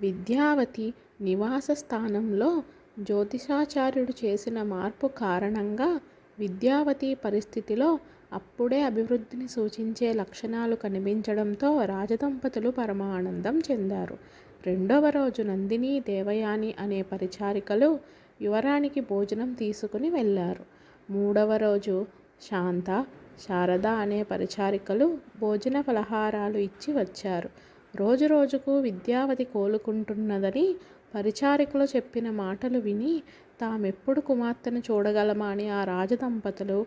విద్యావతి నివాస స్థానంలో జ్యోతిషాచార్యుడు చేసిన మార్పు కారణంగా విద్యావతి పరిస్థితిలో అప్పుడే అభివృద్ధిని సూచించే లక్షణాలు కనిపించడంతో రాజదంపతులు పరమానందం చెందారు. రెండవ రోజు నందిని, దేవయాని అనే పరిచారికలు యువరానికి భోజనం తీసుకుని వెళ్ళారు. మూడవ రోజు శాంత, శారద అనే పరిచారికలు భోజన ఫలహారాలు ఇచ్చి వచ్చారు. రోజు రోజుకు విద్యావతి కోలుకుంటున్నదని పరిచారికలు చెప్పిన మాటలు విని తామెప్పుడు కుమార్తెను చూడగలమా అని ఆ రాజదంపతులు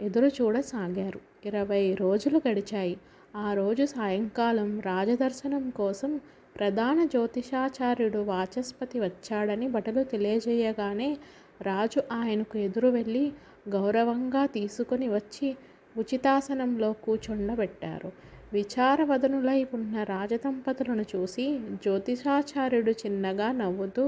ఎదురుచూడసాగారు. ఇరవై రోజులు గడిచాయి. ఆ రోజు సాయంకాలం రాజదర్శనం కోసం ప్రధాన జ్యోతిషాచార్యుడు వాచస్పతి వచ్చాడని భటులు తెలియజేయగానే రాజు ఆయనకు ఎదురు వెళ్ళి గౌరవంగా తీసుకుని వచ్చి ఉచితాసనంలో కూర్చుండబెట్టారు. విచారవదనులై ఉన్న రాజదంపతులను చూసి జ్యోతిషాచార్యుడు చిన్నగా నవ్వుతూ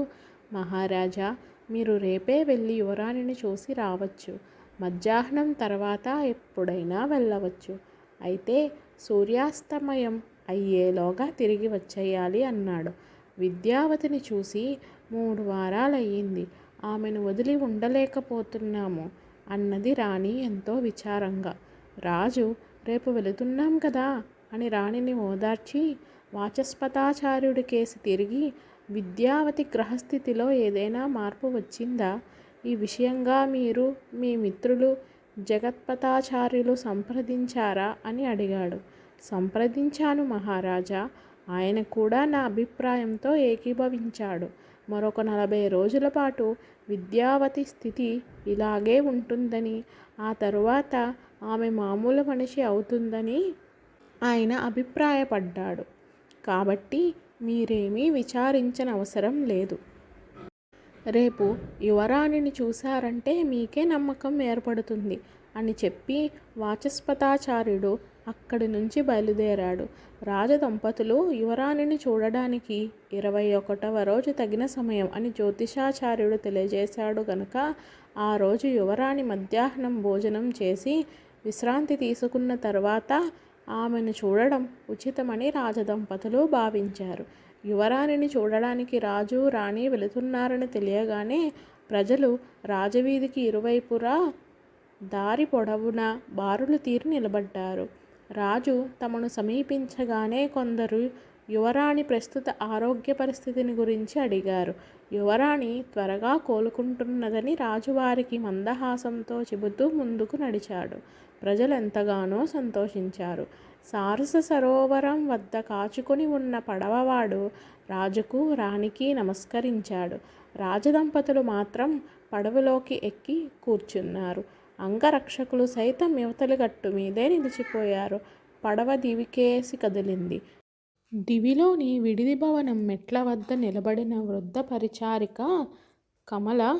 మహారాజా! మీరు రేపే వెళ్ళి యువరాణిని చూసి రావచ్చు. మధ్యాహ్నం తర్వాత ఎప్పుడైనా వెళ్ళవచ్చు. అయితే సూర్యాస్తమయం అయ్యేలోగా తిరిగి వచ్చేయాలి అన్నాడు. విద్యావతిని చూసి మూడు వారాలయ్యింది ఆమెను వదిలి ఉండలేకపోతున్నాము అన్నది రాణి ఎంతో విచారంగా. రాజు రేపు వెళుతున్నాం కదా అని రాణిని ఓదార్చి వాచస్పతాచార్యుడి కేసి తిరిగి విద్యావతి గ్రహస్థితిలో ఏదైనా మార్పు వచ్చిందా? ఈ విషయంగా మీరు మీ మిత్రులు జగత్పతాచార్యులు సంప్రదించారా అని అడిగాడు. సంప్రదించాను మహారాజా! ఆయన కూడా నా అభిప్రాయంతో ఏకీభవించాడు. మరొక నలభై రోజుల పాటు విద్యావతి స్థితి ఇలాగే ఉంటుందని, ఆ తరువాత ఆమె మామూలు మనిషి అవుతుందని ఆయన అభిప్రాయపడ్డాడు. కాబట్టి మీరేమీ విచారించనవసరం లేదు. రేపు యువరాణిని చూశారంటే మీకే నమ్మకం ఏర్పడుతుంది అని చెప్పి వాచస్పతాచార్యుడు అక్కడి నుంచి బయలుదేరాడు. రాజదంపతులు యువరాణిని చూడడానికి ఇరవై ఒకటవ రోజు తగిన సమయం అని జ్యోతిషాచార్యుడు తెలియజేశాడు గనక ఆ రోజు యువరాణి మధ్యాహ్నం భోజనం చేసి విశ్రాంతి తీసుకున్న తర్వాత ఆమెను చూడడం ఉచితమని రాజదంపతులు భావించారు. యువరాణిని చూడడానికి రాజు, రాణి వెళుతున్నారని తెలియగానే ప్రజలు రాజవీధికి ఇరువైపురా దారి పొడవునా బారులు తీరి నిలబడ్డారు. రాజు తమను సమీపించగానే కొందరు యువరాణి ప్రస్తుత ఆరోగ్య పరిస్థితిని గురించి అడిగారు. యువరాణి త్వరగా కోలుకుంటున్నదని రాజు వారికి మందహాసంతో చెబుతూ ముందుకు నడిచాడు. ప్రజలెంతగానో సంతోషించారు. సారస సరోవరం వద్ద కాచుకుని ఉన్న పడవవాడు రాజుకు, రాణికి నమస్కరించాడు. రాజదంపతులు మాత్రం పడవలోకి ఎక్కి కూర్చున్నారు. అంగరక్షకులు సైతం ఇవతలి గట్టు మీదే నిలిచిపోయారు. పడవ దివికేసి కదిలింది. దివిలోని విడిది భవనం మెట్ల వద్ద నిలబడిన వృద్ధ పరిచారిక కమల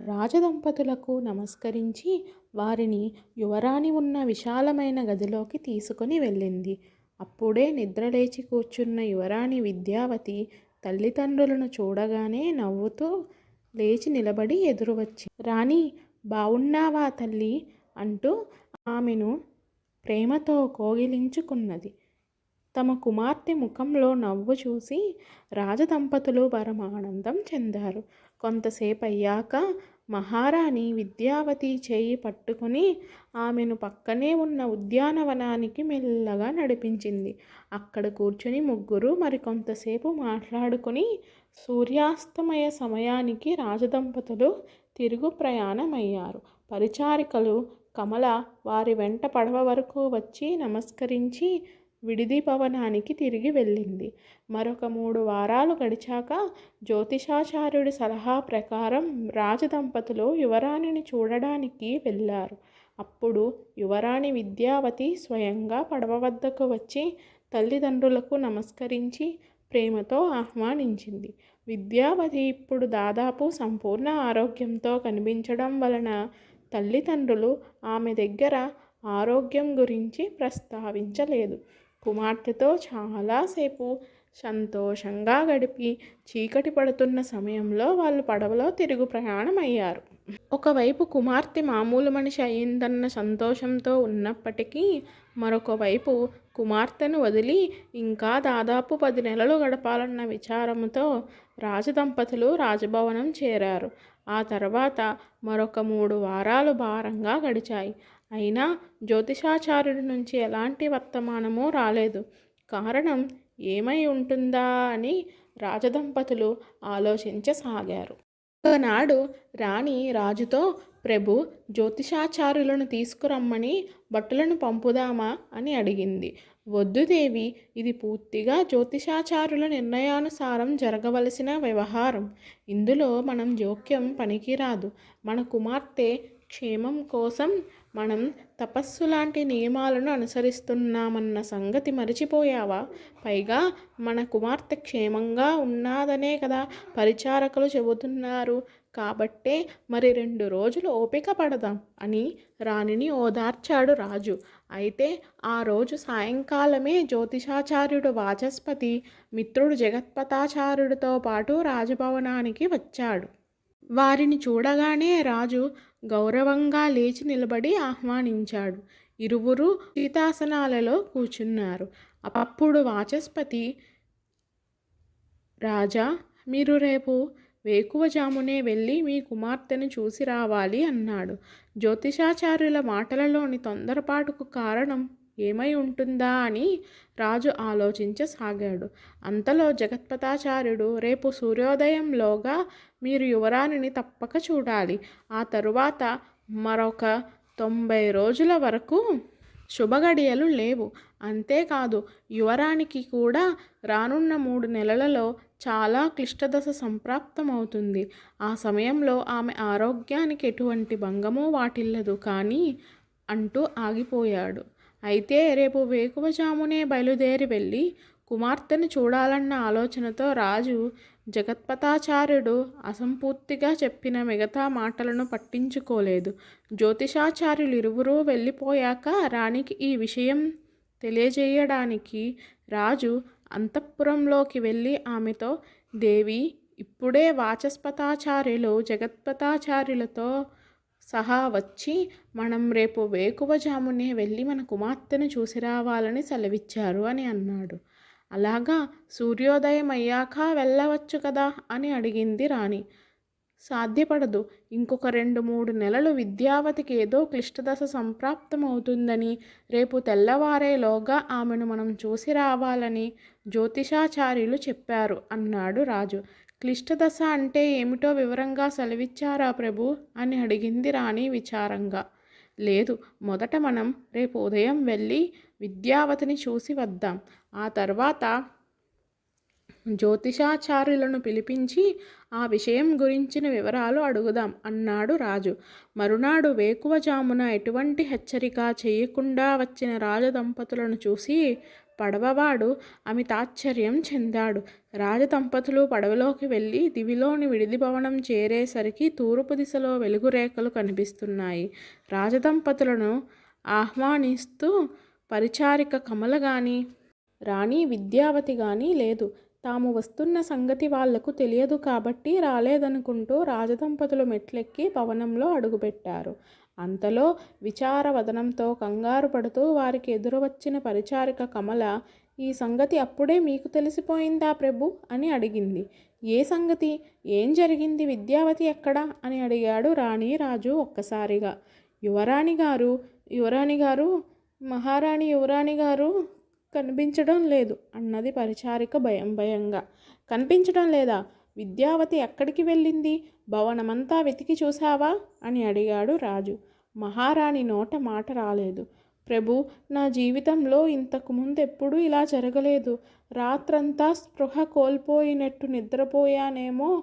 రాజదంపతులకు నమస్కరించి వారిని యువరాణి ఉన్న విశాలమైన గదిలోకి తీసుకుని వెళ్ళింది. అప్పుడే నిద్రలేచి కూర్చున్న యువరాణి విద్యావతి తల్లిదండ్రులను చూడగానే నవ్వుతూ లేచి నిలబడి ఎదురువచ్చి రాణి బావున్నావా తల్లి అంటూ ఆమెను ప్రేమతో కోగిలించుకున్నది తమ కుమార్తె ముఖంలో నవ్వు చూసి రాజదంపతులు పరమానందం చెందారు. కొంతసేపు అయ్యాక మహారాణి విద్యావతి చేయి పట్టుకుని ఆమెను పక్కనే ఉన్న ఉద్యానవనానికి మెల్లగా నడిపించింది. అక్కడ కూర్చుని ముగ్గురు మరికొంతసేపు మాట్లాడుకుని సూర్యాస్తమయ సమయానికి రాజదంపతులు తిరుగు ప్రయాణమయ్యారు. పరిచారికలు కమల వారి వెంట పడవ వరకు వచ్చి నమస్కరించి విడిది భవనానికి తిరిగి వెళ్ళింది. మరొక మూడు వారాలు గడిచాక జ్యోతిషాచార్యుడి సలహా ప్రకారం రాజదంపతులు యువరాణిని చూడడానికి వెళ్ళారు. అప్పుడు యువరాణి విద్యావతి స్వయంగా పడవ వద్దకు వచ్చి తల్లిదండ్రులకు నమస్కరించి ప్రేమతో ఆహ్వానించింది. విద్యావతి ఇప్పుడు దాదాపు సంపూర్ణ ఆరోగ్యంతో కనిపించడం వలన తల్లిదండ్రులు ఆమె దగ్గర ఆరోగ్యం గురించి ప్రస్తావించలేదు. కుమార్తెతో చాలాసేపు సంతోషంగా గడిపి చీకటి పడుతున్న సమయంలో వాళ్ళు పడవలో తిరుగు ప్రయాణం అయ్యారు ఒకవైపు కుమార్తె మామూలు మనిషి అయిందన్న సంతోషంతో ఉన్నప్పటికీ మరొక వైపు కుమార్తెను వదిలి ఇంకా దాదాపు పది నెలలు గడపాలన్న విచారంతో రాజదంపతులు రాజభవనం చేరారు. ఆ తర్వాత మరొక మూడు వారాలు భారంగా గడిచాయి. అయినా జ్యోతిషాచార్యుడి నుంచి ఎలాంటి వర్తమానమూ రాలేదు. కారణం ఏమై ఉంటుందా అని రాజదంపతులు ఆలోచించసాగారు. ఒకనాడు రాణి రాజుతో ప్రభు జ్యోతిషాచార్యులను తీసుకురమ్మని బట్టలను పంపుదామా? అని అడిగింది. వద్దు దేవి ఇది పూర్తిగా జ్యోతిషాచారుల నిర్ణయానుసారం జరగవలసిన వ్యవహారం. ఇందులో మనం జోక్యం పనికిరాదు. మన కుమార్తె క్షేమం కోసం మనం తపస్సు లాంటి నియమాలను అనుసరిస్తున్నామన్న సంగతి మరిచిపోయావా? పైగా మన కుమార్తె క్షేమంగా ఉన్నాదనే కదా పరిచారకులు చెబుతున్నారు. కాబట్టే మరి రెండు రోజులు ఓపిక పడదాం అని రాణిని ఓదార్చాడు రాజు. అయితే ఆ రోజు సాయంకాలమే జ్యోతిషాచార్యుడు వాచస్పతి మిత్రుడు జగత్పథాచార్యుడితో పాటు రాజభవనానికి వచ్చాడు. వారిని చూడగానే రాజు గౌరవంగా లేచి నిలబడి ఆహ్వానించాడు. ఇరువురు సీతాసనాలలో కూర్చున్నారు అప్పుడు వాచస్పతి రాజా మీరు రేపు వేకువజామునే వెళ్ళి మీ కుమార్తెను చూసి రావాలి అన్నాడు. జ్యోతిషాచార్యుల మాటలలోని తొందరపాటుకు కారణం ఏమై ఉంటుందా అని రాజు ఆలోచించసాగాడు. అంతలో జగత్పతాచార్యుడు రేపు సూర్యోదయంలోగా మీరు యువరాణిని తప్పక చూడాలి. ఆ తరువాత మరొక తొంభై రోజుల వరకు శుభగడియలు లేవు. అంతేకాదు యువరానికి కూడా రానున్న మూడు నెలలలో చాలా క్లిష్టదశ సంప్రాప్తమవుతుంది. ఆ సమయంలో ఆమె ఆరోగ్యానికి ఎటువంటి భంగమూ వాటిల్లదు కానీ అంటూ ఆగిపోయాడు. అయితే రేపు వేకువజామునే బయలుదేరి వెళ్ళి కుమార్తెను చూడాలన్న ఆలోచనతో రాజు జగత్పతాచార్యుడు అసంపూర్తిగా చెప్పిన మిగతా మాటలను పట్టించుకోలేదు. జ్యోతిషాచార్యులు ఇరువురూ వెళ్ళిపోయాక రాణికి ఈ విషయం తెలియజేయడానికి రాజు అంతఃపురంలోకి వెళ్ళి ఆమెతో దేవి ఇప్పుడే వాచస్పతాచార్యులు జగత్పతాచార్యులతో సహా వచ్చి మనం రేపు వేకువజామునే వెళ్ళి మన కుమార్తెను చూసి రావాలని సెలవిచ్చారు అని అన్నాడు. అలాగా? సూర్యోదయం అయ్యాక వెళ్ళవచ్చు కదా? అని అడిగింది రాణి. సాధ్యపడదు. ఇంకొక రెండు మూడు నెలలు విద్యావతికి ఏదో క్లిష్టదశ సంప్రాప్తమవుతుందని రేపు తెల్లవారేలోగా ఆమెను మనం చూసి రావాలని జ్యోతిషాచార్యులు చెప్పారు అన్నాడు రాజు. క్లిష్టదశ అంటే ఏమిటో వివరంగా సెలవిచ్చారా ప్రభు? అని అడిగింది రాణి విచారంగా. లేదు మొదట మనం రేపు ఉదయం వెళ్ళి విద్యావతిని చూసి వద్దాం. ఆ తర్వాత జ్యోతిషాచార్యులను పిలిపించి ఆ విషయం గురించిన వివరాలు అడుగుదాం అన్నాడు రాజు. మరునాడు వేకువజామున ఎటువంటి హెచ్చరిక చేయకుండా వచ్చిన రాజదంపతులను చూసి పడవవాడు అమితాశ్చర్యం చెందాడు. రాజదంపతులు పడవలోకి వెళ్ళి దివిలోని విడిది భవనం చేరేసరికి తూర్పు దిశలో వెలుగురేఖలు కనిపిస్తున్నాయి. రాజదంపతులను ఆహ్వానిస్తూ పరిచారిక కమల గాని రాణి విద్యావతి కానీ లేదు. తాము వస్తున్న సంగతి వాళ్ళకు తెలియదు కాబట్టి రాలేదనుకుంటూ రాజదంపతులు మెట్లెక్కి భవనంలో అడుగుపెట్టారు. అంతలో విచారవదనంతో కంగారు పడుతూ వారికి ఎదురు వచ్చిన పరిచారిక కమల ఈ సంగతి అప్పుడే మీకు తెలిసిపోయిందా ప్రభు? అని అడిగింది. ఏ సంగతి? ఏం జరిగింది? విద్యావతి ఎక్కడా? అని అడిగాడు రాణి రాజు ఒక్కసారిగా. యువరాణి గారు యువరాణి గారు మహారాణి యువరాణి గారు కనిపించడం లేదు అన్నది పరిచారిక భయం భయంగా. కనిపించడం లేదా? విద్యావతి ఎక్కడికి వెళ్ళింది? భవనమంతా వెతికి చూసావా అని అడిగాడు రాజు. మహారాణి నోట మాట రాలేదు. ప్రభు నా జీవితంలో ఇంతకు ముందు ఎప్పుడూ ఇలా జరగలేదు. రాత్రంతా స్పృహ కోల్పోయినట్టు నిద్రపోయానేమో?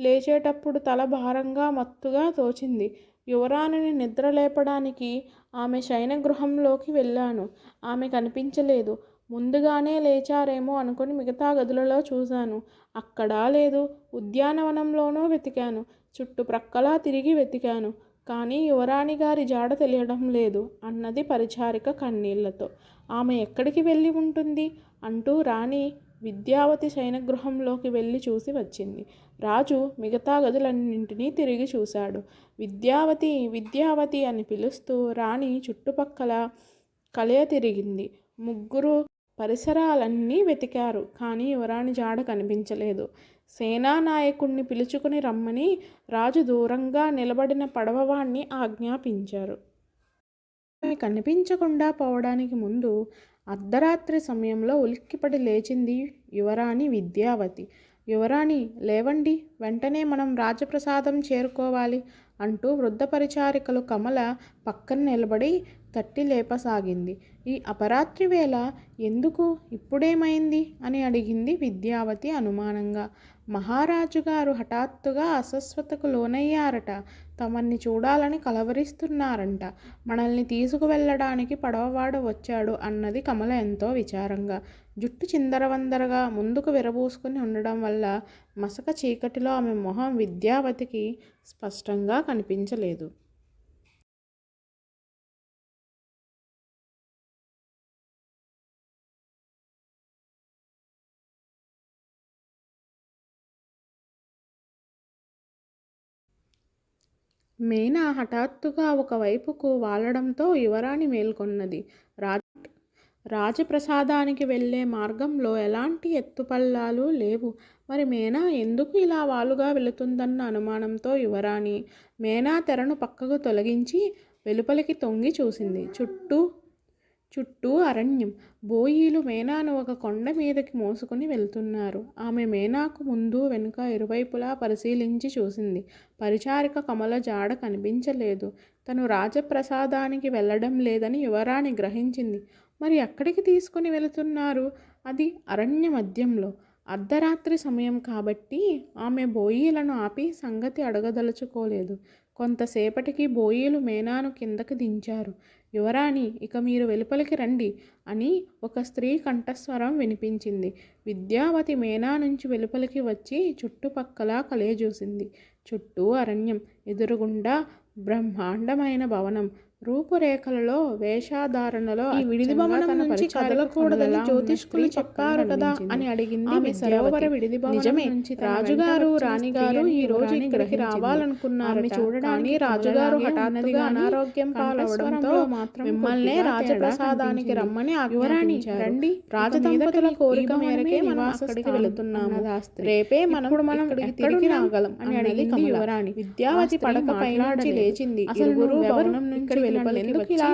లేచేటప్పుడు తల భారంగా మత్తుగా తోచింది. యువరాణిని నిద్ర లేపడానికి ఆమె శయనగృహంలోకి వెళ్ళాను. ఆమె కనిపించలేదు. ముందుగానే లేచారేమో అనుకుని మిగతా గదులలో చూశాను. అక్కడా లేదు. ఉద్యానవనంలోనూ వెతికాను. చుట్టుప్రక్కలా తిరిగి వెతికాను. కానీ యువరాణి గారి జాడ తెలియడం లేదు అన్నది పరిచారిక కన్నీళ్ళతో. ఆమె ఎక్కడికి వెళ్ళి ఉంటుంది? అంటూ రాణి విద్యావతి శయనగృహంలోకి వెళ్ళి చూసి వచ్చింది. రాజు మిగతా గదులన్నింటినీ తిరిగి చూశాడు. విద్యావతి విద్యావతి అని పిలుస్తూ రాణి చుట్టుపక్కల కలయ తిరిగింది. ముగ్గురు పరిసరాలన్నీ వెతికారు కానీ యువరాణి జాడ కనిపించలేదు. సేనానాయకుణ్ణి పిలుచుకుని రమ్మని రాజు దూరంగా నిలబడిన పడవవాణ్ణి ఆజ్ఞాపించారు. కనిపించకుండా పోవడానికి ముందు అర్ధరాత్రి సమయంలో ఉలిక్కిపడి లేచింది యువరాణి విద్యావతి. యువరాణి లేవండి వెంటనే మనం రాజప్రసాదం చేరుకోవాలి అంటూ వృద్ధ పరిచారికలు కమల పక్కన నిలబడి తట్టి లేపసాగింది. ఈ అపరాత్రి వేళ ఎందుకు ఇప్పుడేమైంది? అని అడిగింది విద్యావతి అనుమానంగా. మహారాజు గారు హఠాత్తుగా అస్వస్థతకు లోనయ్యారట. తమన్ని చూడాలని కలవరిస్తున్నారంట. మనల్ని తీసుకువెళ్ళడానికి పడవవాడు వచ్చాడు అన్నది కమల ఎంతో విచారంగా. జుట్టు చిందరవందరగా ముందుకు విరబూసుకుని ఉండడం వల్ల మసక చీకటిలో ఆమె మొహం విద్యావతికి స్పష్టంగా కనిపించలేదు. మేనా హఠాత్తుగా ఒకవైపుకు వాలడంతో యువరాణి మేల్కొన్నది. రా రాజప్రసాదానికి వెళ్ళే మార్గంలో ఎలాంటి ఎత్తుపల్లాలు లేవు. మరి మేనా ఎందుకు ఇలా వాలుగా వెళుతుందన్న అనుమానంతో యువరాణి మేనా తెరను పక్కకు తొలగించి వెలుపలికి తొంగి చూసింది. చుట్టూ చుట్టూ అరణ్యం. బోయీలు మేనాను ఒక కొండ మీదకి మోసుకుని వెళ్తున్నారు. ఆమె మేనాకు ముందు వెనుక ఇరువైపులా పరిశీలించి చూసింది. పరిచారిక కమల జాడ కనిపించలేదు. తను రాజప్రసాదానికి వెళ్ళడం లేదని యువరాణి గ్రహించింది. మరి ఎక్కడికి తీసుకుని వెళుతున్నారు? అది అరణ్య మధ్యంలో. అర్ధరాత్రి సమయం కాబట్టి ఆమె బోయీలను ఆపి సంగతి అడగదలుచుకోలేదు. కొంతసేపటికి బోయీలు మేనాను కిందకి దించారు. యువరాణి ఇక మీరు వెలుపలికి రండి అని ఒక స్త్రీ కంఠస్వరం వినిపించింది. విద్యావతి మేనా నుంచి వెలుపలికి వచ్చి చుట్టుపక్కల కలేజూసింది చుట్టూ అరణ్యం ఎదురుగుండా బ్రహ్మాండమైన భవనం రూపురేఖలలో వేషధారణలో ఈ విడిది భవనం నుంచి కదలకూడదని జ్యోతిష్కులు చెప్పారు కదా అని అడిగింది ఆమె సరోవర విడిది నిజమే రాజుగారు రాణిగారు ఈ రోజు ఇక్కడికి రావాలనుకున్నారు చూడడానికి రాజుగారు హఠాత్తుగా అనారోగ్యం పాలవడంతో మాత్రం మిమ్మల్నే రాజప్రసాదానికి రమ్మని యువరాణి రండి. రాజదంపతుల కోరిక మేరకే మనం అక్కడికి వెళుతున్నాము. రేపే మనం మనం తిరిగి రాగలం అని అడిగింది యువరాణి విద్యావతి పడక పైన లేచింది. అసలు భవనం నుంచి వెలుపల ఎందుకు ఇలా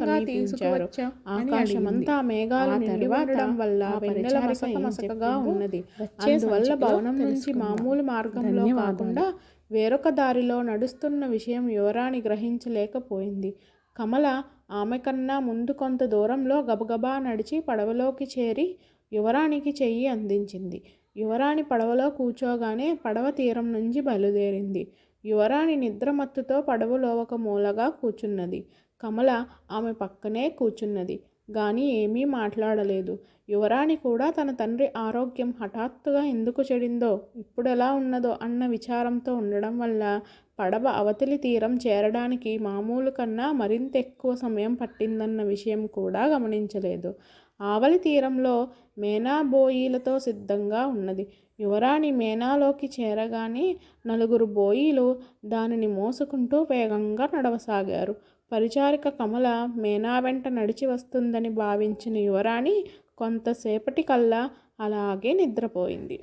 సమీపించారు ఆకాశమంతా మేఘాలు నిండివడడం వల్ల వెన్నెల మసక మసకగా ఉన్నది. అందువల్ల భవనం నుంచి మామూలు మార్గంలో కాకుండా వేరొక దారిలో నడుస్తున్న విషయం యువరాణి గ్రహించలేకపోయింది. కమల ఆమె కన్నా ముందు కొంత దూరంలో గబగబా నడిచి పడవలోకి చేరి యువరాణికి చెయ్యి అందించింది. యువరాణి పడవలో కూర్చోగానే పడవ తీరం నుంచి బయలుదేరింది. యువరాణి నిద్రమత్తుతో పడవలో ఒక మూలగా కూర్చున్నది కమల ఆమె పక్కనే కూర్చున్నది గాని ఏమీ మాట్లాడలేదు. యువరాణి కూడా తన తండ్రి ఆరోగ్యం హఠాత్తుగా ఎందుకు చెడిందో ఇప్పుడెలా ఉన్నదో అన్న విచారంతో ఉండడం వల్ల పడవ అవతలి తీరం చేరడానికి మామూలు కన్నా మరింత ఎక్కువ సమయం పట్టిందన్న విషయం కూడా గమనించలేదు. ఆవలి తీరంలో మేనా బోయీలతో సిద్ధంగా ఉన్నది. యువరాణి మేనాలోకి చేరగానే నలుగురు బోయీలు దానిని మోసుకుంటూ వేగంగా నడవసాగారు. పరిచారిక కమల మేనా వెంట నడిచి వస్తుందని భావించిన యువరాణి కొంతసేపటికల్లా అలాగే నిద్రపోయింది.